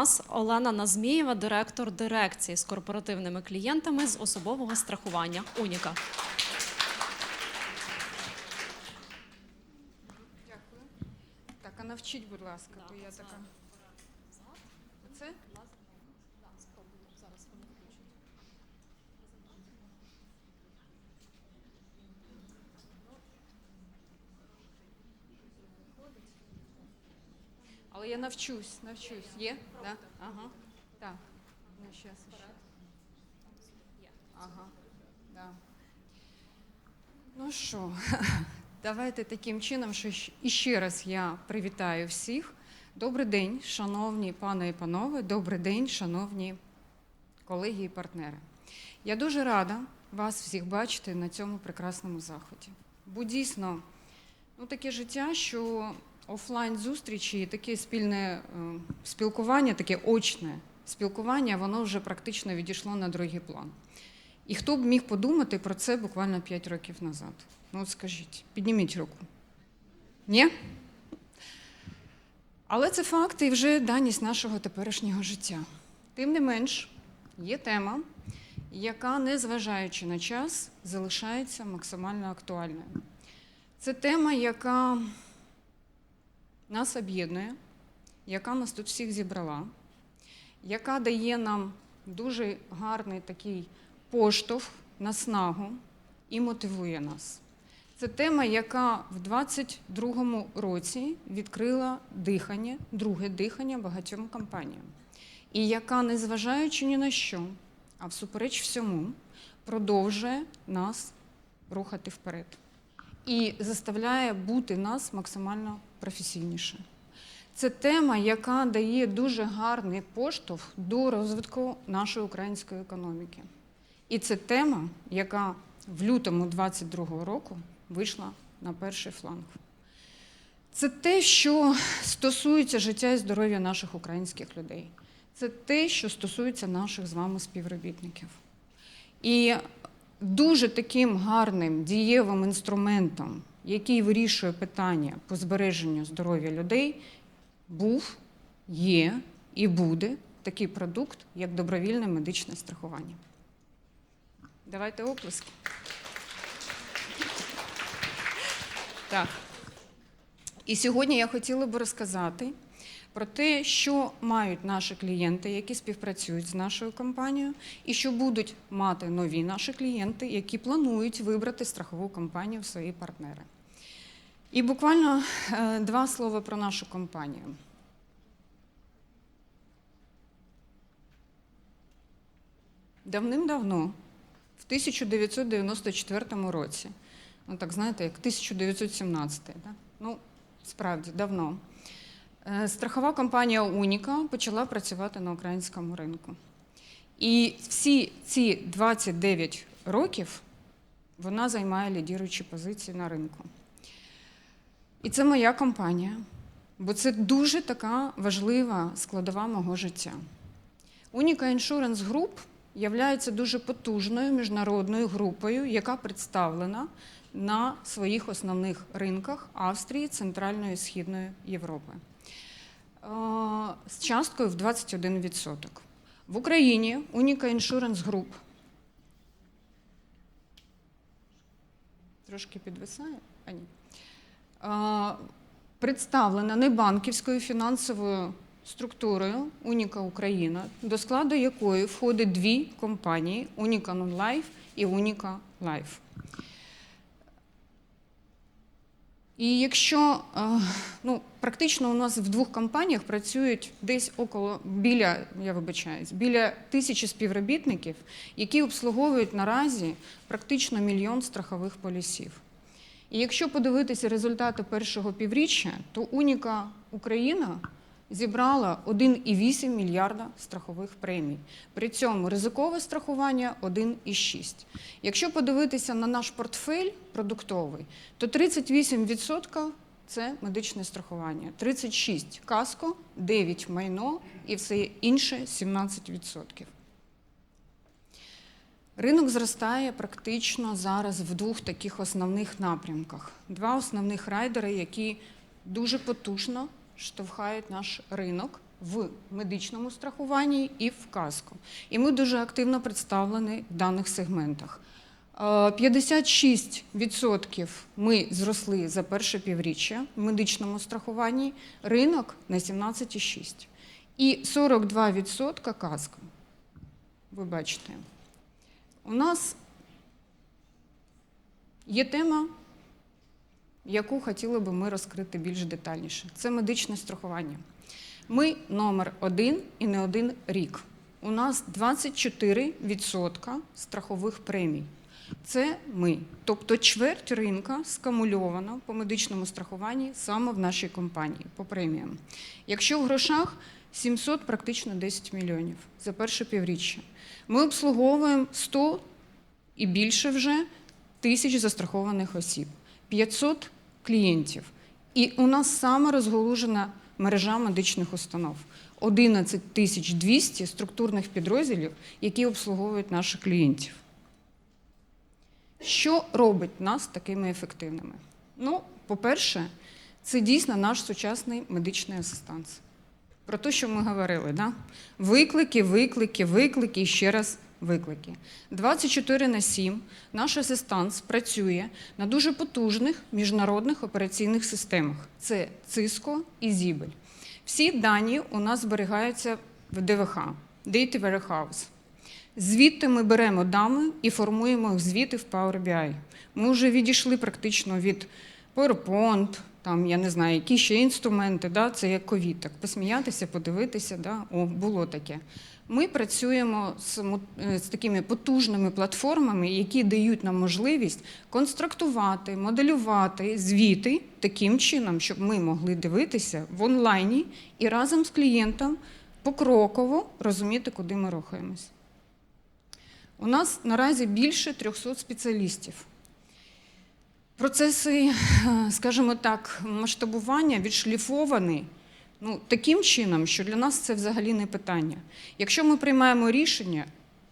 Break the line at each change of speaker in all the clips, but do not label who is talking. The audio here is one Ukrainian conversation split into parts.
нас Олена Назмієва, директор дирекції з корпоративними клієнтами з особового страхування Уніка.
Дякую. Так, а навчіть, будь ласка, бо я така. Оце? Але я навчусь, навчусь. Є? Да? Ага. Так. Ну, щас ще. Ага. Да. Ну що, давайте таким чином, що іще раз я привітаю всіх. Добрий день, шановні пани і панове, добрий день, шановні колеги і партнери. Я дуже рада вас всіх бачити на цьому прекрасному заході. Бо дійсно, ну, таке життя, що офлайн зустрічі і таке спільне е, спілкування, таке очне спілкування, воно вже практично відійшло на другий план. І хто б міг подумати про це буквально 5 років назад? Ну, от скажіть, підніміть руку. Ні? Але це факти і вже даність нашого теперішнього життя. Тим не менш, є тема, яка, незважаючи на час, залишається максимально актуальною. Це тема, яка нас об'єднує, яка нас тут всіх зібрала, яка дає нам дуже гарний такий поштовх, наснагу і мотивує нас. Це тема, яка в 22-му році відкрила дихання, друге дихання багатьом компаніям, і яка, незважаючи ні на що, а всупереч всьому, продовжує нас рухати вперед і заставляє бути нас максимально професійніше. Це тема, яка дає дуже гарний поштовх до розвитку нашої української економіки. І це тема, яка в лютому 22-го року вийшла на перший фланг. Це те, що стосується життя і здоров'я наших українських людей. Це те, що стосується наших з вами співробітників. І дуже таким гарним дієвим інструментом, який вирішує питання по збереженню здоров'я людей, був, є і буде такий продукт, як добровільне медичне страхування. Давайте оплески. Так. І сьогодні я хотіла би розказати про те, що мають наші клієнти, які співпрацюють з нашою компанією, і що будуть мати нові наші клієнти, які планують вибрати страхову компанію в свої партнери. І буквально е, два слова про нашу компанію. Давним-давно, в 1994 році, ну так знаєте, як 1917, да? ну справді давно, страхова компанія Уніка почала працювати на українському ринку. І всі ці 29 років вона займає лідіруючі позиції на ринку. І це моя компанія, бо це дуже така важлива складова мого життя. Уніка Insurance Group являється дуже потужною міжнародною групою, яка представлена на своїх основних ринках Австрії, Центральної і Східної Європи. Е, З часткою в 21%. В Україні Уніка Insurance Group трошки підвисає, а ні. Е, представлена небанківською фінансовою структурою Уніка Україна, до складу якої входить дві компанії Уніка Non-Life і Уніка Life. І якщо е, ну, практично у нас в двох компаніях працюють десь около біля, я вибачаюсь, біля тисячі співробітників, які обслуговують наразі практично мільйон страхових полісів. І якщо подивитися результати першого півріччя, то Уніка Україна зібрала 1,8 мільярда страхових премій. При цьому ризикове страхування 1,6. Якщо подивитися на наш портфель продуктовий, то 38% це медичне страхування, 36 каско, 9 майно і все інше 17%. Ринок зростає практично зараз в двох таких основних напрямках. Два основних райдери, які дуже потужно штовхають наш ринок в медичному страхуванні і в каско. І ми дуже активно представлені в даних сегментах. Е, 56% ми зросли за перше півріччя в медичному страхуванні, ринок на 17,6%. І 42% каско. Ви бачите. У нас є тема, яку хотіли би ми розкрити більш детальніше. Це медичне страхування. Ми номер один і не один рік. У нас 24% страхових премій. Це ми. Тобто чверть ринка скамульована по медичному страхуванні саме в нашій компанії по преміям. Якщо в грошах 700 практично 10 мільйонів за перше півріччя. Ми обслуговуємо 100 і більше вже тисяч застрахованих осіб, 500 клієнтів. І у нас саме розголужена мережа медичних установ. 11 тисяч 200 структурних підрозділів, які обслуговують наших клієнтів. Що робить нас такими ефективними? Ну, по-перше, це дійсно наш сучасний медичний асистанс. Про те, що ми говорили, да? виклики, виклики, виклики ще раз виклики. 24 на 7 наш асистанс працює на дуже потужних міжнародних операційних системах. Це Cisco і Zibel. Всі дані у нас зберігаються в ДВХ Data Warehouse. Звідти ми беремо дами і формуємо їх звіти в Power BI. Ми вже відійшли практично від PowerPoint, там, я не знаю, які ще інструменти, да, це як ковід, так посміятися, подивитися, да, о, було таке. Ми працюємо з, е, з такими потужними платформами, які дають нам можливість конструктувати, моделювати звіти таким чином, щоб ми могли дивитися в онлайні і разом з клієнтом покроково розуміти, куди ми рухаємось. У нас наразі більше 300 спеціалістів. Процеси, е, скажімо так, масштабування відшліфовані ну, таким чином, що для нас це взагалі не питання. Якщо ми приймаємо рішення,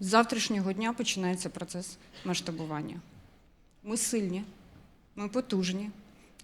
з завтрашнього дня починається процес масштабування. Ми сильні, ми потужні,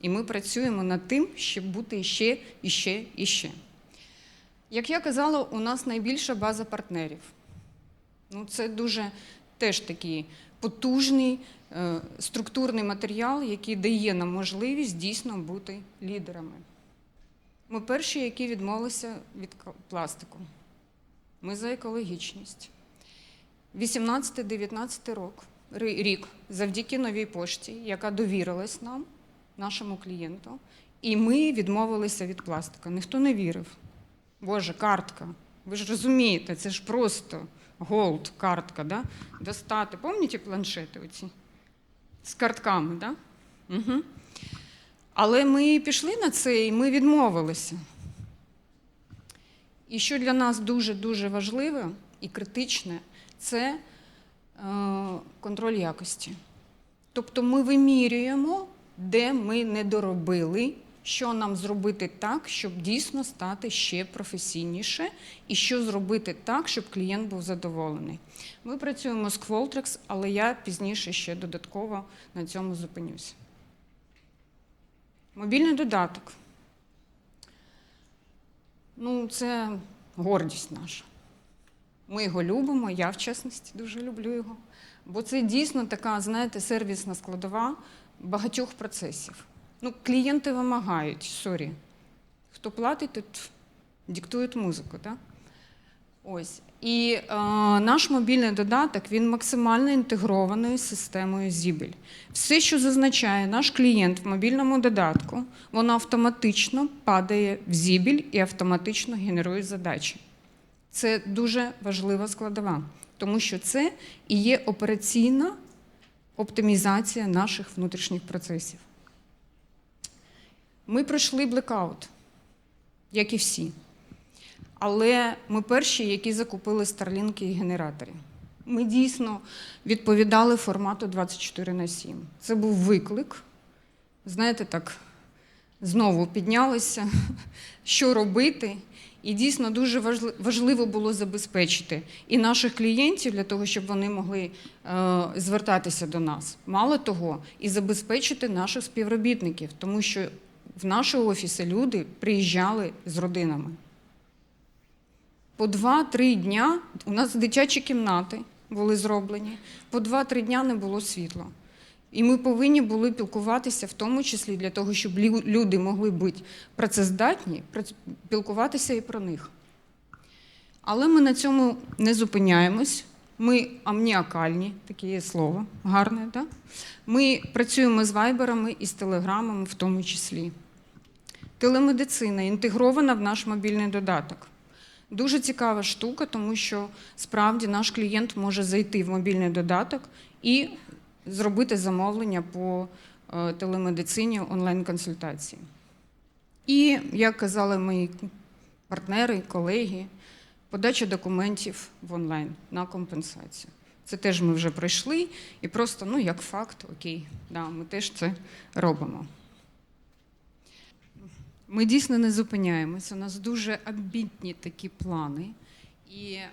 і ми працюємо над тим, щоб бути ще, і ще, і ще. Як я казала, у нас найбільша база партнерів. Ну, це дуже теж такий потужний структурний матеріал, який дає нам можливість дійсно бути лідерами. Ми перші, які відмовилися від пластику. Ми за екологічність. 18-19 рок, рік завдяки новій пошті, яка довірилась нам, нашому клієнту, і ми відмовилися від пластика. Ніхто не вірив. Боже, картка. Ви ж розумієте, це ж просто голд, картка, да? достати. Пам'ятаєте планшети оці? З картками, да? Угу. Але ми пішли на це і ми відмовилися. І що для нас дуже-дуже важливе і критичне, це е, контроль якості. Тобто ми вимірюємо, де ми не доробили, що нам зробити так, щоб дійсно стати ще професійніше, і що зробити так, щоб клієнт був задоволений. Ми працюємо з Qualtrics, але я пізніше ще додатково на цьому зупинюся. Мобільний додаток. Ну, це гордість наша. Ми його любимо, я в чесності дуже люблю його. Бо це дійсно така, знаєте, сервісна складова багатьох процесів. Ну, клієнти вимагають, сорі. Хто платить, тут диктують музику. Так? Ось. І е, наш мобільний додаток він максимально інтегрований з системою Zibel. Все, що зазначає наш клієнт в мобільному додатку, воно автоматично падає в Zibel і автоматично генерує задачі. Це дуже важлива складова, тому що це і є операційна оптимізація наших внутрішніх процесів. Ми пройшли блекаут, як і всі. Але ми перші, які закупили старлінки і генератори. Ми дійсно відповідали формату 24 на 7. Це був виклик. Знаєте, так знову піднялися, що робити. І дійсно дуже важливо було забезпечити і наших клієнтів для того, щоб вони могли е, звертатися до нас. Мало того, і забезпечити наших співробітників, тому що в наші офіси люди приїжджали з родинами. По 2-3 дня у нас дитячі кімнати були зроблені, по 2-3 дня не було світла. І ми повинні були пілкуватися, в тому числі для того, щоб люди могли бути працездатні, пілкуватися і про них. Але ми на цьому не зупиняємось. Ми амніакальні, таке є слово, гарне, так? Ми працюємо з вайберами і з телеграмами в тому числі. Телемедицина інтегрована в наш мобільний додаток. Дуже цікава штука, тому що справді наш клієнт може зайти в мобільний додаток і зробити замовлення по е, телемедицині онлайн-консультації. І, як казали мої партнери, колеги, подача документів в онлайн на компенсацію. Це теж ми вже пройшли, і просто, ну, як факт, окей, да, ми теж це робимо. Ми дійсно не зупиняємося. У нас дуже амбітні такі плани. І, е,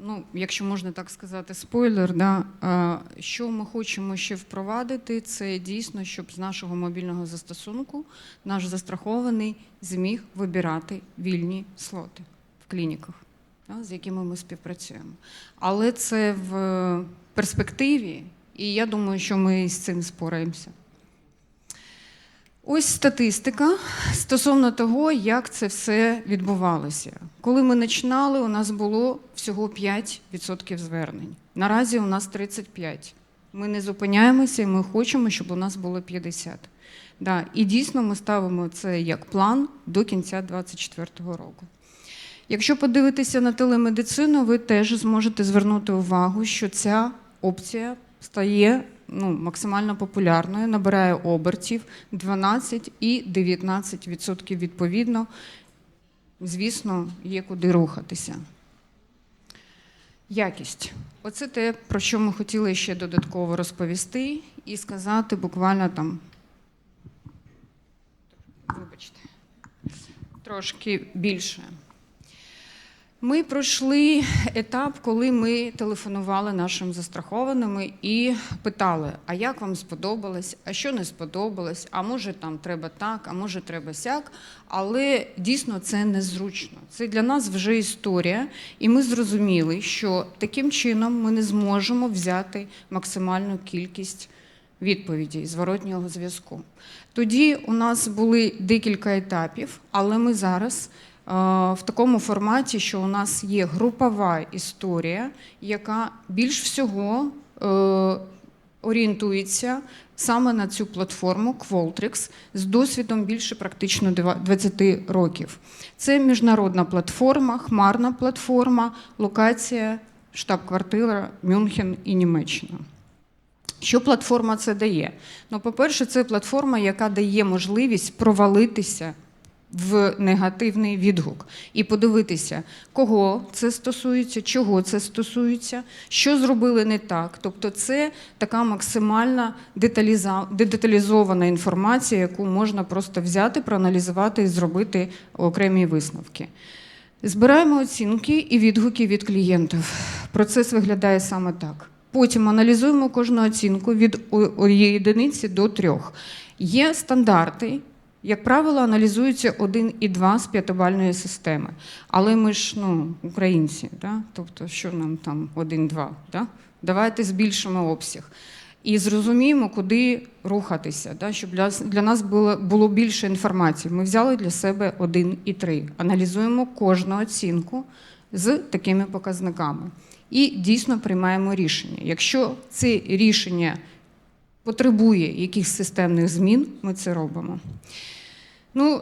ну, якщо можна так сказати, спойлер, да, е, що ми хочемо ще впровадити, це дійсно, щоб з нашого мобільного застосунку наш застрахований зміг вибирати вільні слоти в клініках, да, з якими ми співпрацюємо. Але це в перспективі, і я думаю, що ми з цим спораємося. Ось статистика стосовно того, як це все відбувалося. Коли ми починали, у нас було всього 5% звернень. Наразі у нас 35%. Ми не зупиняємося, і ми хочемо, щоб у нас було 50%. Да, і дійсно ми ставимо це як план до кінця 2024 року. Якщо подивитися на телемедицину, ви теж зможете звернути увагу, що ця опція стає ну, максимально популярною, набирає обертів 12 і 19% відповідно. Звісно, є куди рухатися. Якість. Оце те, про що ми хотіли ще додатково розповісти і сказати буквально там. Вибачте, трошки більше. Ми пройшли етап, коли ми телефонували нашим застрахованим і питали: а як вам сподобалось, а що не сподобалось, а може там треба так, а може треба сяк. Але дійсно це незручно. Це для нас вже історія, і ми зрозуміли, що таким чином ми не зможемо взяти максимальну кількість відповідей зворотнього зв'язку. Тоді у нас були декілька етапів, але ми зараз в такому форматі, що у нас є групова історія, яка більш всього е, орієнтується саме на цю платформу Qualtrics з досвідом більше практично 20 років. Це міжнародна платформа, хмарна платформа, локація, штаб-квартира Мюнхен і Німеччина. Що платформа це дає? Ну, по-перше, це платформа, яка дає можливість провалитися в негативний відгук і подивитися, кого це стосується, чого це стосується, що зробили не так. Тобто, це така максимальна деталізована інформація, яку можна просто взяти, проаналізувати і зробити окремі висновки. Збираємо оцінки і відгуки від клієнтів. Процес виглядає саме так. Потім аналізуємо кожну оцінку від о- о- єдиниці до трьох. Є стандарти, як правило, аналізуються один і два з п'ятибальної системи. Але ми ж ну, українці, да? тобто що нам там один-два? Да? Давайте збільшимо обсяг. І зрозуміємо, куди рухатися, да? щоб для, для нас було, було більше інформації. Ми взяли для себе один і три. Аналізуємо кожну оцінку з такими показниками. І дійсно приймаємо рішення. Якщо це рішення потребує якихось системних змін, ми це робимо. Ну,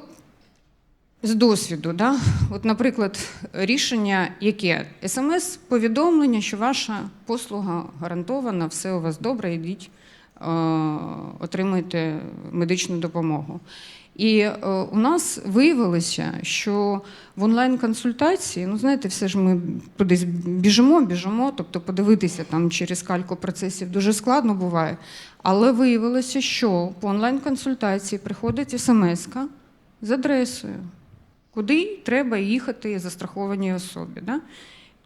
з досвіду, да? От, наприклад, рішення яке? СМС-повідомлення, що ваша послуга гарантована, все у вас добре, йдіть, е, отримуйте медичну допомогу. І е, у нас виявилося, що в онлайн-консультації, ну знаєте, все ж ми кудись біжимо, біжимо, тобто подивитися там через кальку процесів дуже складно буває. Але виявилося, що по онлайн-консультації приходить смс-ка з адресою, куди треба їхати застрахованій особі. Да?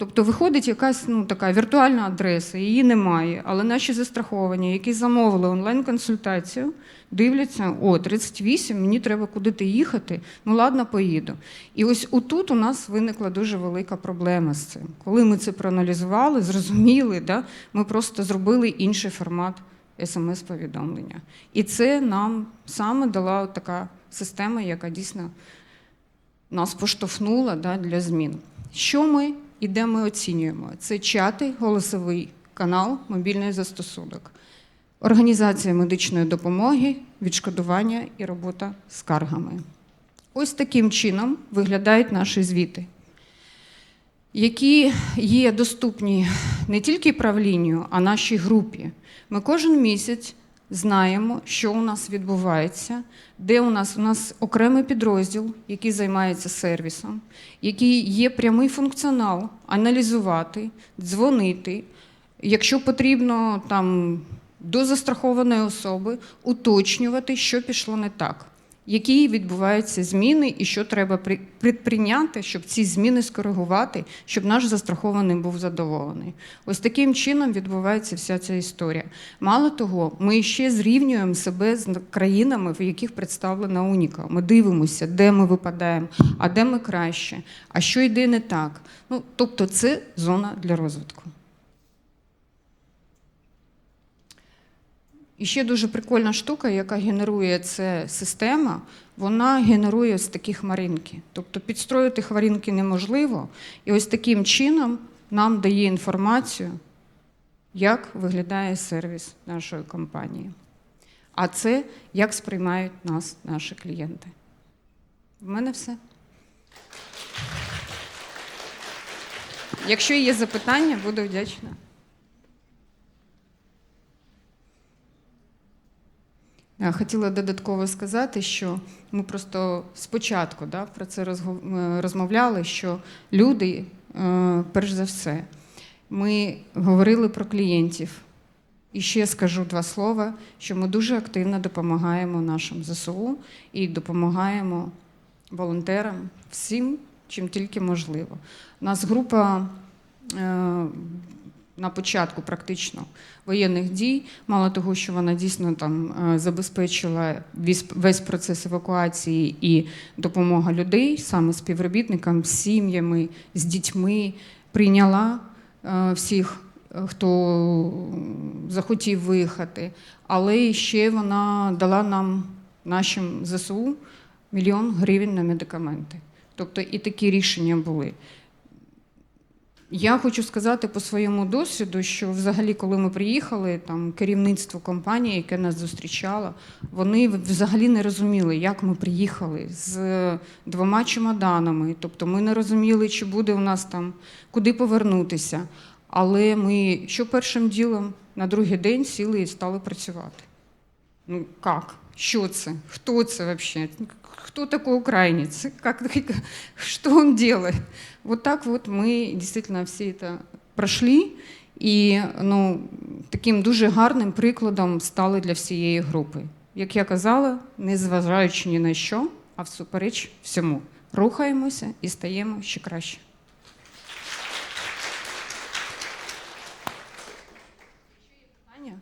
Тобто виходить якась ну, така віртуальна адреса, її немає, але наші застраховані, які замовили онлайн-консультацію, дивляться, о, 38, мені треба куди-то їхати, ну ладно, поїду. І ось отут у нас виникла дуже велика проблема з цим. Коли ми це проаналізували, зрозуміли, да, ми просто зробили інший формат смс-повідомлення. І це нам саме дала така система, яка дійсно нас поштовхнула да, для змін. Що ми і де ми оцінюємо? Це чати, голосовий канал, мобільний застосунок, організація медичної допомоги, відшкодування і робота з скаргами. Ось таким чином виглядають наші звіти, які є доступні не тільки правлінню, а нашій групі. Ми кожен місяць знаємо, що у нас відбувається, де у нас у нас окремий підрозділ, який займається сервісом, який є прямий функціонал аналізувати, дзвонити. Якщо потрібно там до застрахованої особи уточнювати, що пішло не так, які відбуваються зміни і що треба при- предприйняти, щоб ці зміни скоригувати, щоб наш застрахований був задоволений. Ось таким чином відбувається вся ця історія. Мало того, ми ще зрівнюємо себе з країнами, в яких представлена уніка. Ми дивимося, де ми випадаємо, а де ми краще, а що йде не так. Ну, тобто, це зона для розвитку. І ще дуже прикольна штука, яка генерує ця система, вона генерує ось такі хмаринки. Тобто підстроїти хмаринки неможливо. І ось таким чином нам дає інформацію, як виглядає сервіс нашої компанії. А це як сприймають нас наші клієнти. В мене все. Якщо є запитання, буду вдячна. Хотіла додатково сказати, що ми просто спочатку да, про це е, розмовляли, що люди, е, перш за все, ми говорили про клієнтів. І ще скажу два слова, що ми дуже активно допомагаємо нашим ЗСУ і допомагаємо волонтерам всім, чим тільки можливо. У нас група е, на початку практично воєнних дій, мало того, що вона дійсно там е, забезпечила весь, процес евакуації і допомога людей, саме співробітникам, сім'ями, з дітьми, прийняла е, всіх, е, хто захотів виїхати, але ще вона дала нам, нашим ЗСУ, мільйон гривень на медикаменти. Тобто і такі рішення були. Я хочу сказати по своєму досвіду, що взагалі, коли ми приїхали, там керівництво компанії, яке нас зустрічало, вони взагалі не розуміли, як ми приїхали з двома чемоданами. Тобто ми не розуміли, чи буде у нас там куди повернутися. Але ми що першим ділом на другий день сіли і стали працювати. Ну як? Що це? Хто це взагалі? Кто такой украинец? Как, что он делает? Вот так вот ми дійсно всі це пройшли. І ну, таким дуже гарним прикладом стали для всієї групи. Як я казала, не зважаючи ні на що, а всупереч всьому. Рухаємося і стаємо ще краще. Питання?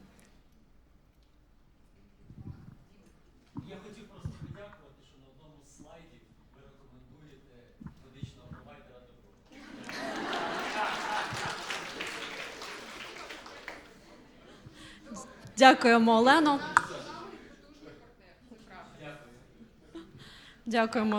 Я хотів просто подякувати, що на одному з слайдів ви рекомендуєте медичного провайдера добро.
Дякуємо, Олено. Дякуємо.